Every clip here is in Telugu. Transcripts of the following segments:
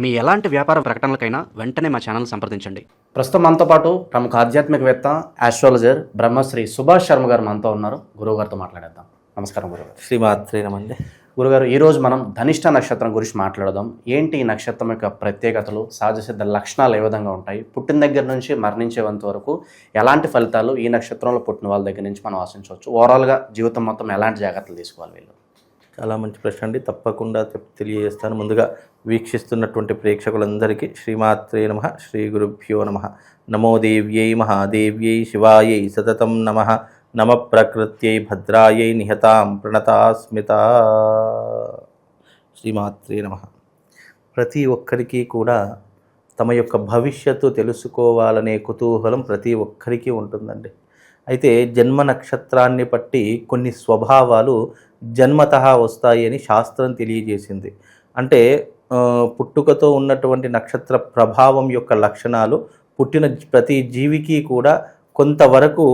మీ ఎలాంటి వ్యాపార ప్రకటనలకైనా వెంటనే మా ఛానల్ సంప్రదించండి. ప్రస్తుతం మనతో పాటు ప్రముఖ ఆధ్యాత్మికవేత్త ఆస్ట్రాలజర్ బ్రహ్మశ్రీ సుభాష్ శర్మ గారు మనతో ఉన్నారు. గురువు గారితో మాట్లాడేద్దాం. నమస్కారం గురుగారు శ్రీమాత్రే నమండి. గురుగారు ఈరోజు మనం ధనిష్ట నక్షత్రం గురించి మాట్లాడదాం. ఏంటి ఈ నక్షత్రం యొక్క ప్రత్యేకతలు సహజ సిద్ధ లక్షణాలు ఏ విధంగా ఉంటాయి పుట్టిన దగ్గర నుంచి మరణించేంత వరకు ఎలాంటి ఫలితాలు ఈ నక్షత్రంలో పుట్టిన వాళ్ళ దగ్గర నుంచి మనం ఆశించవచ్చు? ఓవరాల్గా జీవితం మొత్తం ఎలాంటి జాగ్రత్తలు తీసుకోవాలి వీళ్ళు? చాలా మంచి ప్రశ్న అండి. తప్పకుండా తెలియజేస్తాను. ముందుగా వీక్షిస్తున్నటువంటి ప్రేక్షకులందరికీ శ్రీమాత్రే నమ శ్రీ గురుభ్యో నమ. నమో దేవ్యై మహాదేవ్యై శివాయై సతతం నమ. నమ ప్రకృత్యై భద్రాయై నిహతాం ప్రణతాస్మిత. శ్రీమాత్రే నమ. ప్రతి ఒక్కరికి కూడా తమ యొక్క భవిష్యత్తు తెలుసుకోవాలనే కుతూహలం ప్రతి ఒక్కరికి ఉంటుందండి. అయితే జన్మ నక్షత్రాన్ని బట్టి కొన్ని స్వభావాలు జన్మత వస్తాయి అని శాస్త్రం తెలియజేసింది. అంటే పుట్టుకతో ఉన్నటువంటి నక్షత్ర ప్రభావం యొక్క లక్షణాలు పుట్టిన ప్రతి జీవికి కూడా కొంతవరకు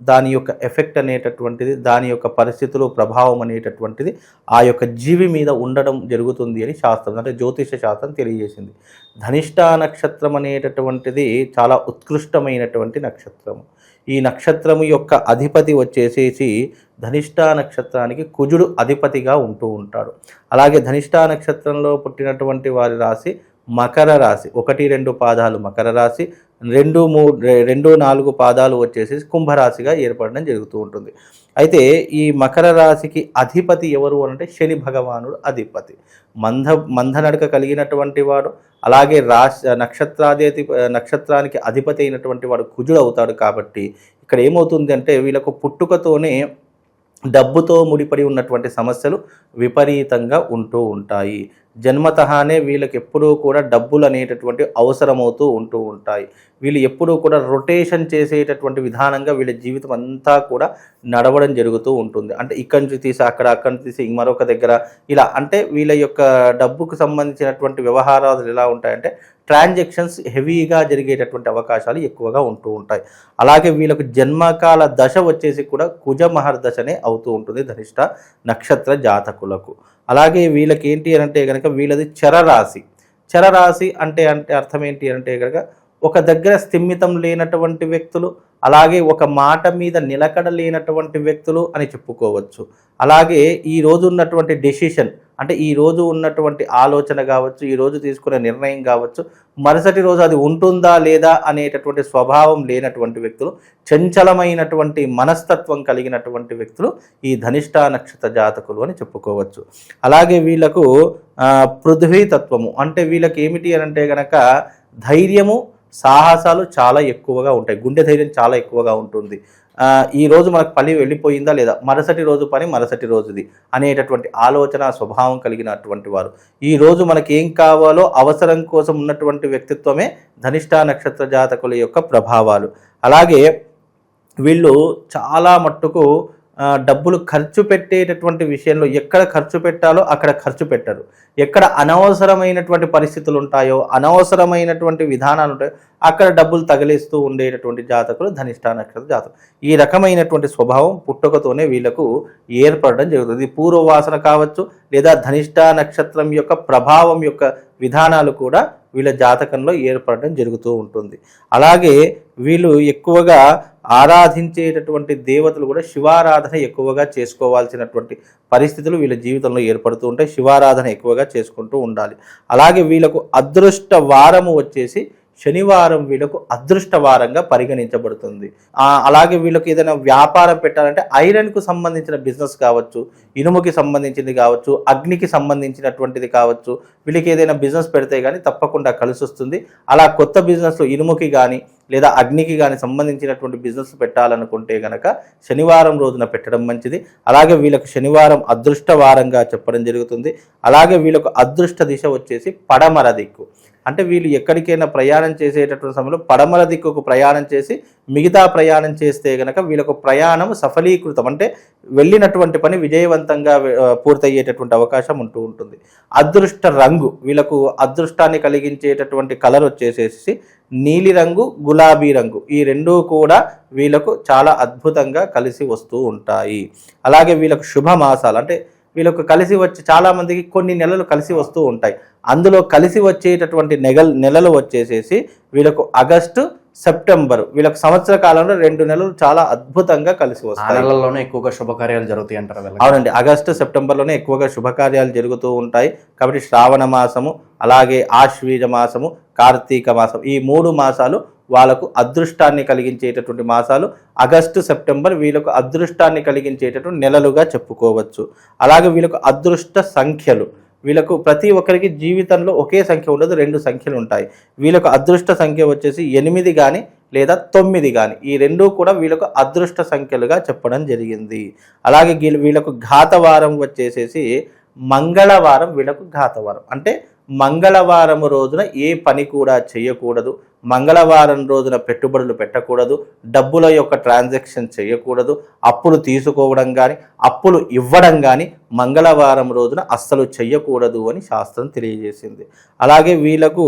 దాని యొక్క ఎఫెక్ట్ అనేటటువంటిది దాని యొక్క పరిస్థితులు ప్రభావం అనేటటువంటిది ఆ యొక్క జీవి మీద ఉండడం జరుగుతుంది అని శాస్త్రం అంటే జ్యోతిష శాస్త్రం తెలియజేసింది. ధనిష్ట నక్షత్రం అనేటటువంటిది చాలా ఉత్కృష్టమైనటువంటి నక్షత్రము. ఈ నక్షత్రము యొక్క అధిపతి వచ్చేసేసి ధనిష్ట నక్షత్రానికి కుజుడు అధిపతిగా ఉంటూ ఉంటాడు. అలాగే ధనిష్ట నక్షత్రంలో పుట్టినటువంటి వారి రాశి మకర రాశి. ఒకటి రెండు పాదాలు మకర రాశి. రెండు మూడు రెండు నాలుగు పాదాలు వచ్చేసి కుంభరాశిగా ఏర్పడడం జరుగుతూ ఉంటుంది. అయితే ఈ మకర రాశికి అధిపతి ఎవరు అంటే శని భగవానుడు అధిపతి. మంద మందనడక కలిగినటువంటి వాడు అలాగే రాశి నక్షత్రాధిపతి నక్షత్రానికి అధిపతి అయినటువంటి వాడు కుజుడు అవుతాడు కాబట్టి ఇక్కడ ఏమవుతుంది అంటే వీళ్ళకు పుట్టుకతోనే డబ్బుతో ముడిపడి ఉన్నటువంటి సమస్యలు విపరీతంగా ఉంటూ ఉంటాయి. జన్మతహానే వీళ్ళకి ఎప్పుడూ కూడా డబ్బులు అనేటటువంటి అవసరమవుతూ ఉంటూ ఉంటాయి. వీళ్ళు ఎప్పుడూ కూడా రొటేషన్ చేసేటటువంటి విధానంగా వీళ్ళ జీవితం అంతా కూడా నడవడం జరుగుతూ ఉంటుంది. అంటే ఇక్కడి నుంచి తీసి అక్కడ అక్కడి నుంచి తీసి మరొక దగ్గర ఇలా అంటే వీళ్ళ యొక్క డబ్బుకు సంబంధించినటువంటి వ్యవహారాలు ఎలా ఉంటాయంటే ట్రాన్జాక్షన్స్ హెవీగా జరిగేటటువంటి అవకాశాలు ఎక్కువగా ఉంటూ ఉంటాయి. అలాగే వీళ్ళకు జన్మకాల దశ వచ్చేసి కూడా కుజ మహర్దశనే అవుతూ ఉంటుంది ధనిష్ట నక్షత్ర జాతకులకు. అలాగే వీళ్ళకి ఏంటి అని అంటే కనుక వీళ్ళది చరరాశి. చరరాశి అంటే అంటే అర్థం ఏంటి అంటే కనుక ఒక దగ్గర స్థిమితం లేనటువంటి వ్యక్తులు అలాగే ఒక మాట మీద నిలకడ లేనటువంటి వ్యక్తులు అని చెప్పుకోవచ్చు. అలాగే ఈ రోజు ఉన్నటువంటి డెసిషన్ అంటే ఈ రోజు ఉన్నటువంటి ఆలోచన కావచ్చు ఈ రోజు తీసుకునే నిర్ణయం కావచ్చు మరుసటి రోజు అది ఉంటుందా లేదా అనేటటువంటి స్వభావం లేనటువంటి వ్యక్తులు చంచలమైనటువంటి మనస్తత్వం కలిగినటువంటి వ్యక్తులు ఈ ధనిష్ట నక్షత్ర జాతకులు అని చెప్పుకోవచ్చు. అలాగే వీళ్ళకు పృథ్వీతత్వము తత్వము అంటే వీళ్ళకి ఏమిటి అని అంటే గనక ధైర్యము సాహసాలు చాలా ఎక్కువగా ఉంటాయి. గుండె ధైర్యం చాలా ఎక్కువగా ఉంటుంది. ఈ రోజు మనకు పని వెళ్ళిపోయిందా లేదా? మరుసటి రోజు పని మరుసటి రోజుది అనేటటువంటి ఆలోచన స్వభావం కలిగినటువంటి వారు. ఈ రోజు మనకి ఏం కావాలో అవసరం కోసం ఉన్నటువంటి వ్యక్తిత్వమే ధనిష్ట నక్షత్ర జాతకుల యొక్క ప్రభావాలు. అలాగే వీళ్ళు చాలా మట్టుకు డబ్బులు ఖర్చు పెట్టేటటువంటి విషయంలో ఎక్కడ ఖర్చు పెట్టాలో అక్కడ ఖర్చు పెట్టరు. ఎక్కడ అనవసరమైనటువంటి పరిస్థితులు ఉంటాయో అనవసరమైనటువంటి విధానాలు ఉంటాయో అక్కడ డబ్బులు తగిలిస్తూ ఉండేటటువంటి జాతకులు ధనిష్ట నక్షత్ర జాతకులు. ఈ రకమైనటువంటి స్వభావం పుట్టుకతోనే వీళ్ళకు ఏర్పడడం జరుగుతుంది. పూర్వవాసన కావచ్చు లేదా ధనిష్ట నక్షత్రం యొక్క ప్రభావం యొక్క విధానాలు కూడా వీళ్ళ జాతకంలో ఏర్పడడం జరుగుతూ ఉంటుంది. అలాగే వీళ్ళు ఎక్కువగా ఆరాధించేటటువంటి దేవతలు కూడా శివారాధన ఎక్కువగా చేసుకోవాల్సినటువంటి పరిస్థితులు వీళ్ళ జీవితంలో ఏర్పడుతూ ఉంటాయి. శివారాధన ఎక్కువగా చేసుకుంటూ ఉండాలి. అలాగే వీళ్ళకు అదృష్ట వారము వచ్చేసి శనివారం వీళ్ళకు అదృష్టవారంగా పరిగణించబడుతుంది. అలాగే వీళ్ళకి ఏదైనా వ్యాపారం పెట్టాలంటే ఐరన్కు సంబంధించిన బిజినెస్ కావచ్చు ఇనుముకి సంబంధించింది కావచ్చు అగ్నికి సంబంధించినటువంటిది కావచ్చు వీళ్ళకి ఏదైనా బిజినెస్ పెడితే కానీ తప్పకుండా కలిసి వస్తుంది అలా కొత్త బిజినెస్లో ఇనుముకి కానీ లేదా అగ్నికి కానీ సంబంధించినటువంటి బిజినెస్ పెట్టాలనుకుంటే గనక శనివారం రోజున పెట్టడం మంచిది. అలాగే వీళ్ళకు శనివారం అదృష్ట వారంగా చెప్పడం జరుగుతుంది. అలాగే వీళ్ళకు అదృష్ట దిశ వచ్చేసి పడమర దిక్కు. అంటే వీళ్ళు ఎక్కడికైనా ప్రయాణం చేసేటటువంటి సమయంలో పడమర దిక్కుకు ప్రయాణం చేసి మిగతా ప్రయాణం చేస్తే గనక వీళ్ళకు ప్రయాణం సఫలీకృతం. అంటే వెళ్ళినటువంటి పని విజయవంతంగా పూర్తయ్యేటటువంటి అవకాశం ఉంటూ ఉంటుంది. అదృష్ట రంగు వీళ్ళకు అదృష్టాన్ని కలిగించేటటువంటి కలర్ వచ్చేసేసి నీలిరంగు గులాబీ రంగు. ఈ రెండూ కూడా వీళ్ళకు చాలా అద్భుతంగా కలిసి వస్తూ ఉంటాయి. అలాగే వీళ్ళకు శుభ మాసాలు అంటే వీళ్ళకు కలిసి వచ్చి చాలా మందికి కొన్ని నెలలు కలిసి వస్తూ ఉంటాయి. అందులో కలిసి వచ్చేటటువంటి నెగల్ నెలలు వచ్చేసేసి వీళ్ళకు ఆగస్టు సెప్టెంబర్ వీళ్ళకి సంవత్సర కాలంలో రెండు నెలలు చాలా అద్భుతంగా కలిసి వస్తాయి. నెలల్లోనే ఎక్కువగా శుభకార్యాలు జరుగుతాయి అంటారు అవునండి. ఆగస్టు సెప్టెంబర్లోనే ఎక్కువగా శుభకార్యాలు జరుగుతూ ఉంటాయి. కాబట్టి శ్రావణ మాసము అలాగే ఆశ్వీజ మాసము కార్తీక మాసం ఈ మూడు మాసాలు వాళ్ళకు అదృష్టాన్ని కలిగించేటటువంటి మాసాలు ఆగస్టు సెప్టెంబర్ వీళ్ళకు అదృష్టాన్ని కలిగించేటటువంటి నెలలుగా చెప్పుకోవచ్చు. అలాగే వీళ్ళకు అదృష్ట సంఖ్యలు. వీళ్ళకు ప్రతి ఒక్కరికి జీవితంలో ఒకే సంఖ్య ఉండదు రెండు సంఖ్యలు ఉంటాయి. వీళ్ళకు అదృష్ట సంఖ్య వచ్చేసి ఎనిమిది కానీ లేదా తొమ్మిది కానీ ఈ రెండూ కూడా వీళ్ళకు అదృష్ట సంఖ్యలుగా చెప్పడం జరిగింది. అలాగే వీళ్ళ- వీళ్ళకు ఘాతవారం వచ్చేసేసి మంగళవారం వీళ్ళకు ఘాతవారం. అంటే మంగళవారం రోజున ఏ పని కూడా చేయకూడదు. మంగళవారం రోజున పెట్టుబడులు పెట్టకూడదు డబ్బుల యొక్క ట్రాన్సాక్షన్ చేయకూడదు అప్పులు తీసుకోవడం కానీ అప్పులు ఇవ్వడం కానీ మంగళవారం రోజున అస్సలు చెయ్యకూడదు అని శాస్త్రం తెలియజేసింది. అలాగే వీళ్ళకు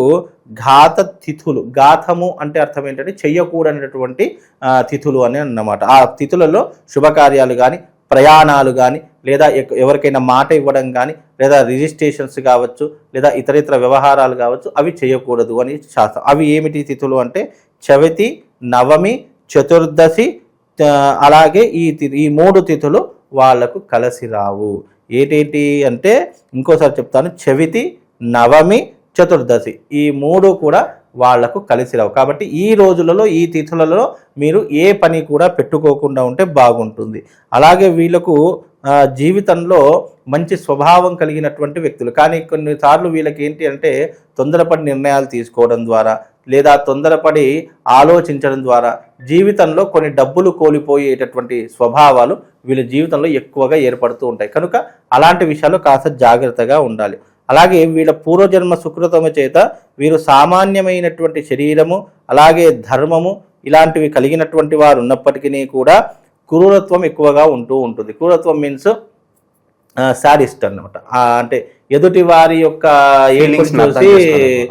ఘాత తిథులు ఘాతము అంటే అర్థం ఏంటంటే చెయ్యకూడనటువంటి తిథులు అని అన్నమాట. ఆ తిథులలో శుభకార్యాలు కానీ ప్రయాణాలు కానీ లేదా ఎక్- ఎవరికైనా మాట ఇవ్వడం కానీ లేదా రిజిస్ట్రేషన్స్ కావచ్చు లేదా ఇతర ఇతర వ్యవహారాలు కావచ్చు అవి చేయకూడదు అని శాస్త్రం. అవి ఏమిటి తిథులు అంటే చవితి నవమి చతుర్దశి అలాగే ఈ ఈ మూడు తిథులు వాళ్ళకు కలిసి రావు. ఏంటేంటి అంటే ఇంకోసారి చెప్తాను. చవితి నవమి చతుర్దశి ఈ మూడు కూడా వాళ్ళకు కలిసి రావు. కాబట్టి ఈ రోజులలో ఈ తిథులలో మీరు ఏ పని కూడా పెట్టుకోకుండా ఉంటే బాగుంటుంది. అలాగే వీళ్ళకు జీవితంలో మంచి స్వభావం కలిగినటువంటి వ్యక్తులు. కానీ కొన్నిసార్లు వీళ్ళకి ఏంటి అంటే తొందరపడి నిర్ణయాలు తీసుకోవడం ద్వారా లేదా తొందరపడి ఆలోచించడం ద్వారా జీవితంలో కొన్ని డబ్బులు కోల్పోయేటటువంటి స్వభావాలు వీళ్ళ జీవితంలో ఎక్కువగా ఏర్పడుతూ ఉంటాయి. కనుక అలాంటి విషయాలు కాస్త జాగ్రత్తగా ఉండాలి. అలాగే వీళ్ళ పూర్వజన్మ సుకృతము చేత వీరు సామాన్యమైనటువంటి శరీరము అలాగే ధర్మము ఇలాంటివి కలిగినటువంటి వారు ఉన్నప్పటికీ కూడా క్రూరత్వం ఎక్కువగా ఉంటూ ఉంటుంది. క్రూరత్వం మీన్స్ శాడిస్ట్ అన్నమాట. ఆ, అంటే ఎదుటి వారి యొక్క అర్థం చూసి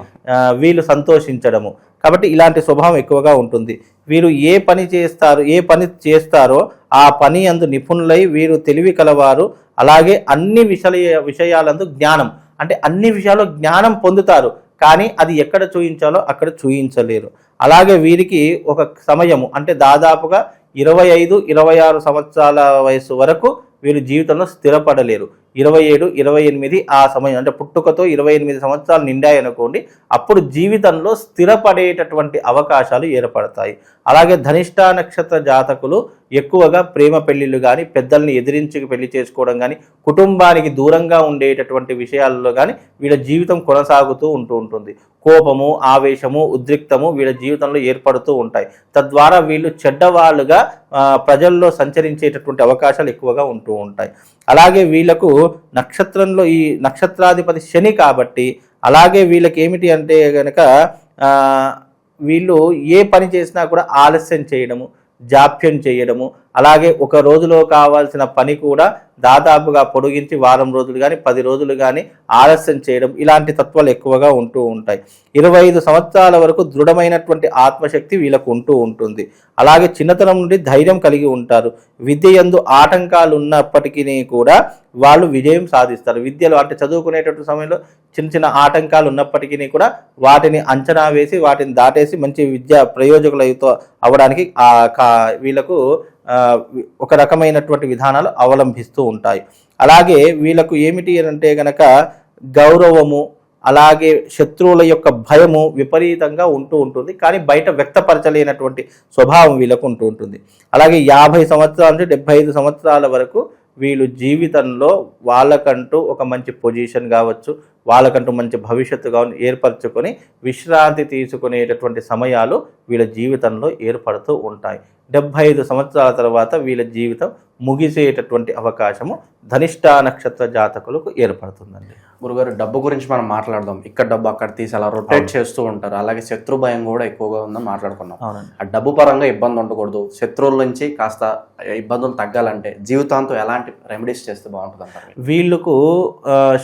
వీళ్ళు సంతోషించడము. కాబట్టి ఇలాంటి స్వభావం ఎక్కువగా ఉంటుంది. వీరు ఏ పని చేస్తారు ఏ పని చేస్తారో ఆ పని అందు నిపుణులై వీరు తెలివి కలవారు. అలాగే అన్ని విషయ విషయాలందు జ్ఞానం. అంటే అన్ని విషయాల్లో జ్ఞానం పొందుతారు. కానీ అది ఎక్కడ చూయించాలో అక్కడ చూయించలేరు. అలాగే వీరికి ఒక సమయము అంటే దాదాపుగా ఇరవై ఐదు ఇరవై ఆరు సంవత్సరాల వయసు వరకు వీరు జీవితంలో స్థిరపడలేరు. ఇరవై ఏడు ఇరవై ఎనిమిది ఆ సమయం అంటే పుట్టుకతో ఇరవై ఎనిమిది సంవత్సరాలు నిండాయనుకోండి అప్పుడు జీవితంలో స్థిరపడేటటువంటి అవకాశాలు ఏర్పడతాయి. అలాగే ధనిష్ట నక్షత్ర జాతకులు ఎక్కువగా ప్రేమ పెళ్ళిళ్ళు కానీ పెద్దల్ని ఎదిరించి పెళ్ళి చేసుకోవడం కానీ కుటుంబానికి దూరంగా ఉండేటటువంటి విషయాల్లో కానీ వీళ్ళ జీవితం కొనసాగుతూ ఉంటూ ఉంటుంది. కోపము ఆవేశము ఉద్రిక్తము వీళ్ళ జీవితంలో ఏర్పడుతూ ఉంటాయి. తద్వారా వీళ్ళు చెడ్డవాళ్ళుగా ప్రజల్లో సంచరించేటటువంటి అవకాశాలు ఎక్కువగా ఉంటూ ఉంటాయి. అలాగే వీళ్ళకు నక్షత్రంలో ఈ నక్షత్రాధిపతి శని కాబట్టి అలాగే వీళ్ళకి ఏమిటి అంటే కనుక వీళ్ళు ఏ పని చేసినా కూడా ఆలస్యం చేయడము జాప్యం చేయడము అలాగే ఒక రోజులో కావాల్సిన పని కూడా దాదాపుగా పొడిగించి వారం రోజులు కానీ పది రోజులు కానీ ఆలస్యం చేయడం ఇలాంటి తత్వాలు ఎక్కువగా ఉంటూ ఉంటాయి. ఇరవై ఐదు సంవత్సరాల వరకు దృఢమైనటువంటి ఆత్మశక్తి వీళ్ళకు ఉంటూ ఉంటుంది. అలాగే చిన్నతనం నుండి ధైర్యం కలిగి ఉంటారు. విద్య ఎందు ఆటంకాలు ఉన్నప్పటికీ కూడా వాళ్ళు విజయం సాధిస్తారు. విద్యలో అంటే చదువుకునేటటువంటి సమయంలో చిన్న చిన్న ఆటంకాలు ఉన్నప్పటికీ కూడా వాటిని అంచనా వేసి వాటిని దాటేసి మంచి విద్య ప్రయోజకులతో అవ్వడానికి వీళ్ళకు ఒక రకమైనటువంటి విధానాలు అవలంబిస్తూ ఉంటాయి. అలాగే వీళ్ళకు ఏమిటి అని అంటే గనక గౌరవము అలాగే శత్రువుల యొక్క భయము విపరీతంగా ఉంటూ ఉంటుంది. కానీ బయట వ్యక్తపరచలేనటువంటి స్వభావం వీళ్ళకు ఉంటూ ఉంటుంది. అలాగే యాభై సంవత్సరాల నుంచి డెబ్బై ఐదు సంవత్సరాల వరకు వీళ్ళు జీవితంలో వాళ్ళకంటూ ఒక మంచి పొజిషన్ కావచ్చు వాళ్ళకంటూ మంచి భవిష్యత్తు కావచ్చు ఏర్పరచుకొని విశ్రాంతి తీసుకునేటటువంటి సమయాలు వీళ్ళ జీవితంలో ఏర్పడుతూ ఉంటాయి. డెబ్భై ఐదు సంవత్సరాల తర్వాత వీళ్ళ జీవితం ముగిసేటటువంటి అవకాశము ధనిష్ట నక్షత్ర జాతకులకు ఏర్పడుతుందండి. గురుగారు డబ్బు గురించి మనం మాట్లాడదాం. ఇక్కడ డబ్బు అక్కడ తీసి అలా రొటేట్ చేస్తూ ఉంటారు. అలాగే శత్రు భయం కూడా ఎక్కువగా ఉందని మాట్లాడుకున్నాం. ఆ డబ్బు పరంగా ఇబ్బంది ఉండకూడదు. శత్రువుల నుంచి కాస్త ఇబ్బందులు తగ్గాలంటే జీవితాంతం ఎలాంటి రెమెడీస్ చేస్తే బాగుంటుంది అంటారు? వీళ్ళకు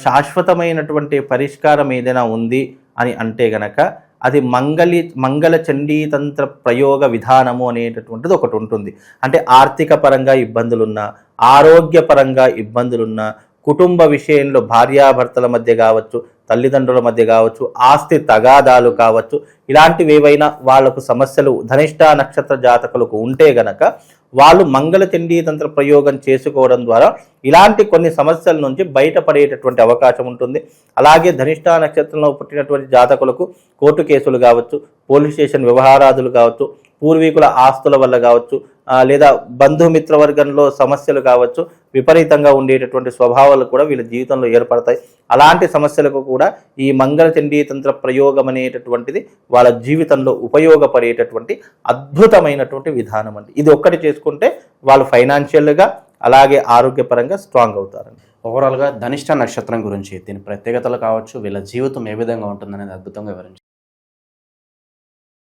శాశ్వతమైనటువంటి పరిష్కారం ఏదైనా ఉంది అని అంటే గనక అది మంగళి మంగళ చండీతంత్ర ప్రయోగ విధానము అనేటటువంటిది ఒకటి ఉంటుంది. అంటే ఆర్థిక పరంగా ఇబ్బందులున్నా ఆరోగ్యపరంగా ఇబ్బందులున్నా కుటుంబ విషయంలో భార్యాభర్తల మధ్య కావచ్చు తల్లిదండ్రుల మధ్య కావచ్చు ఆస్తి తగాదాలు కావచ్చు ఇలాంటివి ఏవైనా వాళ్ళకు సమస్యలు ధనిష్ట నక్షత్ర జాతకులకు ఉంటే గనక వాళ్ళు మంగళ చండీ తంత్ర ప్రయోగం చేసుకోవడం ద్వారా ఇలాంటి కొన్ని సమస్యల నుంచి బయటపడేటటువంటి అవకాశం ఉంటుంది. అలాగే ధనిష్ట నక్షత్రంలో పుట్టినటువంటి జాతకులకు కోర్టు కేసులు కావచ్చు పోలీస్ స్టేషన్ వ్యవహారాదులు కావచ్చు పూర్వీకుల ఆస్తుల వల్ల కావచ్చు లేదా బంధుమిత్ర వర్గంలో సమస్యలు కావచ్చు విపరీతంగా ఉండేటటువంటి స్వభావాలు కూడా వీళ్ళ జీవితంలో ఏర్పడతాయి. అలాంటి సమస్యలకు కూడా ఈ మంగళ చండీ తంత్ర ప్రయోగం అనేటటువంటిది వాళ్ళ జీవితంలో ఉపయోగపడేటటువంటి అద్భుతమైనటువంటి విధానం అండి. ఇది ఒక్కటి చేసుకుంటే వాళ్ళు ఫైనాన్షియల్గా అలాగే ఆరోగ్యపరంగా స్ట్రాంగ్ అవుతారండి. ఓవరాల్గా ధనిష్ట నక్షత్రం గురించి దీని ప్రత్యేకతలు కావచ్చు వీళ్ళ జీవితం ఏ విధంగా ఉంటుందనేది అద్భుతంగా వివరించారు.